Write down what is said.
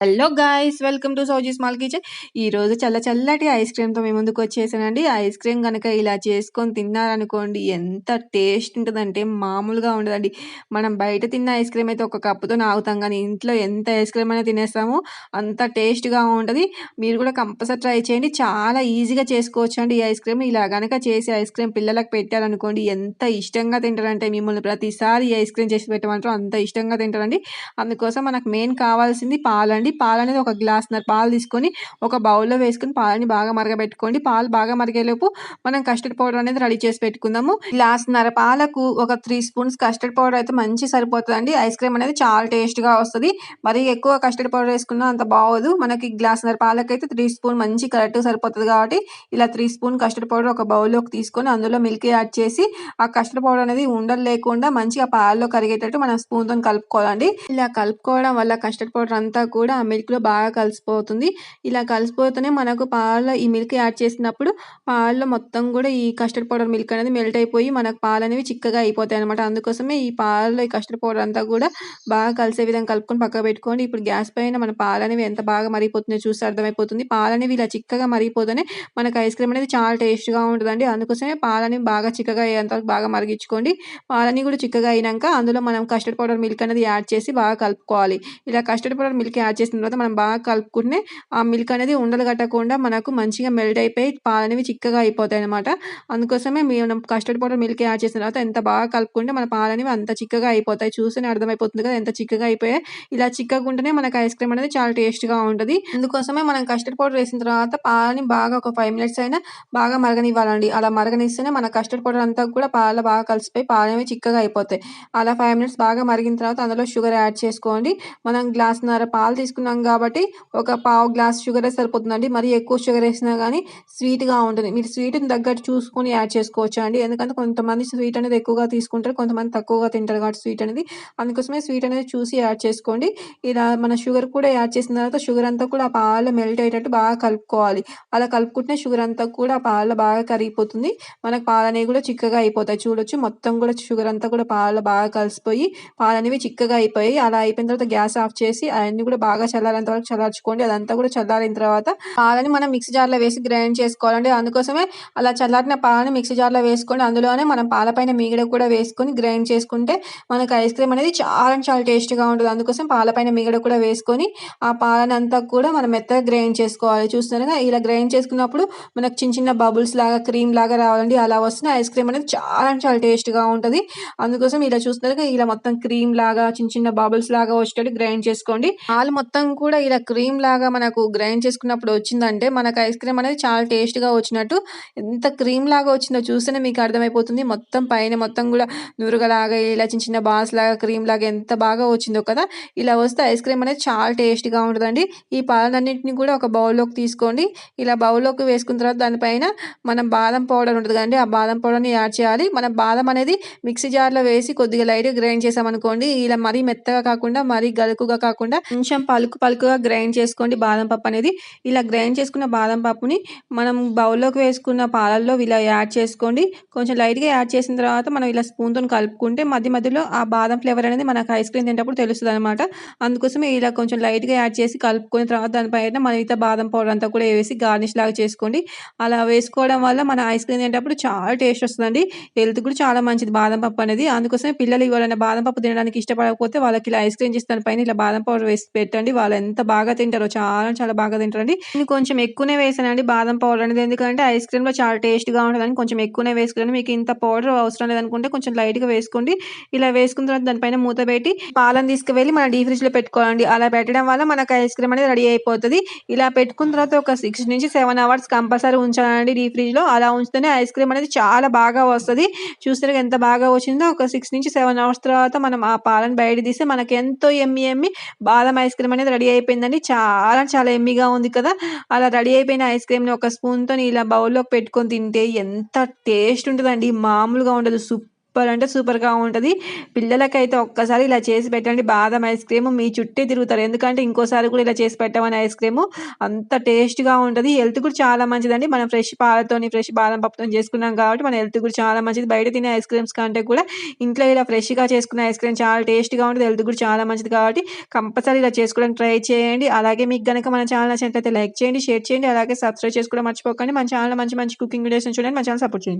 Hello guys welcome to Sowji small kitchen. ఈరోజు చల్ల చల్లటి ఐస్ క్రీమ్తో మేము ముందుకు వచ్చేసానండి. ఐస్ క్రీమ్ కనుక ఇలా చేసుకొని తిన్నారనుకోండి ఎంత టేస్ట్ ఉంటుందంటే మామూలుగా ఉండదండి. మనం బయట తిన్న ఐస్ క్రీమ్ అయితే ఒక కప్పుతో నాగుతాం కానీ ఇంట్లో ఎంత ఐస్ క్రీమ్ అయినా తినేస్తాము. అంత టేస్ట్గా ఉంటుంది. మీరు కూడా కంపల్సరీ ట్రై చేయండి. చాలా ఈజీగా చేసుకోవచ్చు అండి ఈ ఐస్ క్రీమ్. ఇలా కనుక చేసి ఐస్ క్రీమ్ పిల్లలకు పెట్టారనుకోండి ఎంత ఇష్టంగా తింటారంటే మిమ్మల్ని ప్రతిసారి ఈ ఐస్ క్రీమ్ చేసి పెట్టమంటారు అంత ఇష్టంగా తింటారండి. అందుకోసం మనకు మెయిన్ కావాల్సింది పాలండి. తీసుకోండి. పాలు అనేది ఒక గ్లాస్నర పాలు తీసుకొని ఒక బౌల్లో వేసుకొని పాలని బాగా మరగబెట్టుకోండి. పాలు బాగా మరిగేలోపు మనం కస్టర్డ్ పౌడర్ అనేది రెడీ చేసి పెట్టుకుందాము. గ్లాస్నర పాలకు ఒక త్రీ స్పూన్స్ కస్టర్డ్ పౌడర్ అయితే మంచి సరిపోతుందండి. ఐస్ క్రీమ్ అనేది చాలా టేస్ట్గా వస్తుంది. మరి ఎక్కువ కస్టర్డ్ పౌడర్ వేసుకున్నా అంత బాగోదు. మనకి గ్లాస్నర పాలకు అయితే త్రీ స్పూన్ మంచి కరెక్ట్గా సరిపోతుంది కాబట్టి ఇలా త్రీ స్పూన్ కస్టర్డ్ పౌడర్ ఒక బౌల్లోకి తీసుకొని అందులో మిల్క్ యాడ్ చేసి ఆ కస్టర్డ్ పౌడర్ అనేది ఉండలు లేకుండా మంచిగా పాలలో కరిగేటట్టు మనం స్పూన్తో కలుపుకోవాలండి. ఇలా కలుపుకోవడం వల్ల కస్టర్డ్ పౌడర్ అంతా కూడా ఆ మిల్క్లో బాగా కలిసిపోతుంది. ఇలా కలిసిపోతేనే మనకు పాలలో ఈ మిల్క్ యాడ్ చేసినప్పుడు పాలలో మొత్తం కూడా ఈ కస్టర్డ్ పౌడర్ మిల్క్ అనేది మెల్ట్ అయిపోయి మనకు పాలు అనేవి చిక్కగా అయిపోతాయి అనమాట అందుకోసమే ఈ పాలలో ఈ కస్టర్డ్ పౌడర్ అంతా కూడా బాగా కలిసే విధంగా కలుపుకొని పక్క పెట్టుకోండి. ఇప్పుడు గ్యాస్ పైన మన పాలు అనేవి ఎంత బాగా మరిగిపోతుందో చూసి అర్థమైపోతుంది. పాలు అనేవి ఇలా చిక్కగా మరిగిపోతేనే మనకు ఐస్ క్రీమ్ అనేది చాలా టేస్ట్గా ఉంటుందండి. అందుకోసమే పాలని బాగా చిక్కగా అయ్యేంత బాగా మరిగించుకోండి. పాలని కూడా చిక్కగా అయినాక అందులో మనం కస్టర్డ్ పౌడర్ మిల్క్ అనేది యాడ్ చేసి బాగా కలుపుకోవాలి. ఇలా కస్టర్డ్ పౌడర్ మిల్క్ యాడ్ చేసి చేసిన తర్వాత మనం బాగా కలుపుకుంటే ఆ మిల్క్ అనేది ఉండలు కట్టకుండా మనకు మంచిగా మెల్ట్ అయిపోయి పాలు అనేవి చిక్కగా అయిపోతాయి అనమాట అందుకోసమే మేము కస్టర్డ్ పౌడర్ మిల్క్ యాడ్ చేసిన తర్వాత ఎంత బాగా కలుపుకుంటే మన పాలు అనేవి అంత చిక్కగా అయిపోతాయి. చూస్తేనే అర్థమైపోతుంది కదా ఎంత చిక్కగా అయిపోయాయి. ఇలా చిక్కగా ఉంటేనే మనకు ఐస్ క్రీమ్ అనేది చాలా టేస్ట్గా ఉంటుంది. అందుకోసమే మనం కస్టర్డ్ పౌడర్ వేసిన తర్వాత పాలని బాగా ఒక ఫైవ్ మినిట్స్ అయినా బాగా మరగనివ్వాలండి. అలా మరగనిస్తేనే మన కస్టర్డ్ పౌడర్ అంతా కూడా పాలు బాగా కలిసిపోయి పాలు అనేవి చిక్కగా అయిపోతాయి. అలా ఫైవ్ మినిట్స్ బాగా మరిగిన తర్వాత అందులో షుగర్ యాడ్ చేసుకోండి. మనం గ్లాస్ నర పాలు తీసుకున్నాం కాబట్టి ఒక పావు గ్లాస్ షుగర్ సరిపోతుందండి. మరి ఎక్కువ షుగర్ వేసినా కానీ స్వీట్గా ఉంటుంది. మీరు స్వీట్ని తగ్గట్టు చూసుకొని యాడ్ చేసుకోవచ్చు అండి. ఎందుకంటే కొంతమంది స్వీట్ అనేది ఎక్కువగా తీసుకుంటారు కొంతమంది తక్కువగా తింటారు కాబట్టి స్వీట్ అనేది. అందుకోసమే స్వీట్ అనేది చూసి యాడ్ చేసుకోండి. ఇలా మన షుగర్ కూడా యాడ్ చేసిన తర్వాత షుగర్ అంతా కూడా ఆ పాలలో మెల్ట్ అయ్యేటట్టు బాగా కలుపుకోవాలి. అలా కలుపుకుంటే షుగర్ అంతా కూడా ఆ పాలలో బాగా కరిగిపోతుంది. మనకు పాలు అనేవి కూడా చిక్కగా అయిపోతాయి. చూడొచ్చు మొత్తం కూడా షుగర్ అంతా కూడా పాలు బాగా కలిసిపోయి పాలు అనేవి చిక్కగా అయిపోయి అలా అయిపోయిన తర్వాత గ్యాస్ ఆఫ్ చేసి అవన్నీ కూడా బాగా చల్లారేంత వరకు చల్లార్చుకోండి. అదంతా కూడా చల్లారిన తర్వాత పాలని మనం మిక్సీ జార్లో వేసి గ్రైండ్ చేసుకోవాలండి. అందుకోసమే అలా చల్లారిన పాలని మిక్సీ జార్లో వేసుకొని అందులోనే మనం పాలపైన మీగడ కూడా వేసుకొని గ్రైండ్ చేసుకుంటే మనకు ఐస్ క్రీమ్ అనేది చాలా చాలా టేస్ట్గా ఉంటుంది. అందుకోసం పాలపైన మీగడ కూడా వేసుకొని ఆ పాలని అంతా కూడా మనం మెత్తగా గ్రైండ్ చేసుకోవాలి. చూస్తున్నారుగా ఇలా గ్రైండ్ చేసుకున్నప్పుడు మనకు చిన్న చిన్న బబుల్స్ లాగా క్రీమ్ లాగా రావాలండి. అలా వస్తున్న ఐస్ క్రీమ్ అనేది చాలా చాలా టేస్ట్గా ఉంటుంది. అందుకోసం ఇలా చూస్తున్నారుగా ఇలా మొత్తం క్రీమ్ లాగా చిన్న చిన్న బబుల్స్ లాగా వచ్చేటట్టు గ్రైండ్ చేసుకోండి. పాలు మొత్తం మొత్తం కూడా ఇలా క్రీమ్ లాగా మనకు గ్రైండ్ చేసుకున్నప్పుడు వచ్చిందంటే మనకు ఐస్ క్రీమ్ అనేది చాలా టేస్ట్గా వచ్చినట్టు ఎంత క్రీమ్ లాగా వచ్చిందో చూస్తేనే మీకు అర్థమైపోతుంది. మొత్తం పైన మొత్తం కూడా నురుగలాగా ఇలా చిన్న చిన్న బాల్స్ లాగా క్రీమ్ లాగా ఎంత బాగా వచ్చిందో కదా! ఇలా వస్తే ఐస్ క్రీమ్ అనేది చాలా టేస్ట్గా ఉంటుందండి. ఈ పాలన్నింటిని కూడా ఒక బౌల్లోకి తీసుకోండి. ఇలా బౌల్లోకి వేసుకున్న తర్వాత దానిపైన మనం బాదం పౌడర్ ఉంటుంది కదండి ఆ బాదం పౌడర్ని యాడ్ చేయాలి. మనం బాదం అనేది మిక్సీ జార్లో వేసి కొద్దిగా లైట్గా గ్రైండ్ చేసామనుకోండి ఇలా మరీ మెత్తగా కాకుండా మరీ గలుకుగా కాకుండా కొంచెం పలుకు పలుకుగా గ్రైండ్ చేసుకోండి బాదం పప్పు అనేది. ఇలా గ్రైండ్ చేసుకున్న బాదం పప్పుని మనం బౌల్లోకి వేసుకున్న పాలల్లో ఇలా యాడ్ చేసుకోండి. కొంచెం లైట్గా యాడ్ చేసిన తర్వాత మనం ఇలా స్పూన్తో కలుపుకుంటే మధ్య మధ్యలో ఆ బాదం ఫ్లేవర్ అనేది మనకు ఐస్ క్రీమ్ తింటప్పుడు తెలుస్తుంది అనమాట అందుకోసమే ఇలా కొంచెం లైట్గా యాడ్ చేసి కలుపుకున్న తర్వాత దానిపైన మనం ఇత బాదం పౌడర్ అంతా కూడా వేసి గార్నిష్ లాగా చేసుకోండి. అలా వేసుకోవడం వల్ల మన ఐస్ క్రీమ్ తినేటప్పుడు చాలా టేస్ట్ వస్తుందండి. హెల్త్ కూడా చాలా మంచిది బాదం పప్పు అనేది. అందుకోసమే పిల్లలు ఎవరైనా బాదం పప్పు తినడానికి ఇష్టపడకపోతే వాళ్ళకి ఇలా ఐస్ క్రీమ్ చేసి దానిపైన ఇలా బాదం పౌడర్ వేసి పెట్టండి. వాళ్ళు ఎంత బాగా తింటారో చాలా చాలా బాగా తింటారండి. నేను కొంచెం ఎక్కువనే వేసానండి బాదం పౌడర్ అనేది. ఎందుకంటే ఐస్ క్రీమ్లో చాలా టేస్ట్గా ఉంటుందని కొంచెం ఎక్కువనే వేసుకుని మీకు ఇంత పౌడర్ అవసరం లేదనుకుంటే కొంచెం లైట్గా వేసుకోండి. ఇలా వేసుకున్న తర్వాత దానిపైన మూత పెట్టి పాలను తీసుకువెళ్ళి మన డీ ఫ్రిడ్జ్లో పెట్టుకోవాలండి. అలా పెట్టడం వల్ల మనకు ఐస్ క్రీమ్ అనేది రెడీ అయిపోతుంది. ఇలా పెట్టుకున్న తర్వాత ఒక సిక్స్ నుంచి సెవెన్ అవర్స్ కంపల్సరీ ఉంచాలండి డీ ఫ్రిడ్జ్లో. అలా ఉంచితేనే ఐస్ క్రీమ్ అనేది చాలా బాగా వస్తుంది. చూస్తే ఎంత బాగా వచ్చిందో ఒక సిక్స్ నుంచి సెవెన్ అవర్స్ తర్వాత మనం ఆ పాలను బయట తీస్తే మనకి ఎంతో ఎమ్మి ఎమ్మి బాదం ఐస్ క్రీమ్ అనేది రెడీ అయిపోయిందండి. చాలా చాలా ఎమ్మిగా ఉంది కదా. అలా రెడీ అయిపోయిన ఐస్ క్రీమ్ని ఒక స్పూన్తో ఇలా బౌల్లోకి పెట్టుకొని తింటే ఎంత టేస్ట్ ఉంటుందండి. మామూలుగా ఉండదు. సూప్ సూపర్ అంటే సూపర్‌గా ఉంటుంది పిల్లలకైతే ఒక్కసారి ఇలా చేసి పెట్టండి బాదం ఐస్ క్రీమ్ మీ చుట్టే తిరుగుతారు. ఎందుకంటే ఇంకోసారి కూడా ఇలా చేసి పెట్టమని ఐస్ క్రీమ్ అంత టేస్ట్‌గా ఉంటుంది హెల్త్ కూడా చాలా మంచిదండి. మనం ఫ్రెష్ పాలతోని, ఫ్రెష్ బాదం పప్పుతో చేసుకున్నాం కాబట్టి మన హెల్త్ కూడా చాలా మంచిది. బయట తినే ఐస్ క్రీమ్స్ కంటే కూడా ఇంట్లో ఇలా ఫ్రెష్‌గా చేసుకున్న ఐస్ క్రీమ్ చాలా టేస్ట్‌గా ఉంటుంది హెల్త్ కూడా చాలా మంచిది కాబట్టి కంపల్సరీ ఇలా చేసుకోవడానికి ట్రై చేయండి. అలాగే మీకు కనుక మన ఛానల్ నచ్చినట్లయితే లైక్ చేయండి, షేర్ చేయండి. అలాగే సబ్స్క్రైబ్ చేసుకోవడం మర్చిపోకండి. మన ఛానల్ మంచి మంచి కుకింగ్ వీడియోస్ చూడండి. మన ఛానల్ సపోర్ట్ చేయండి.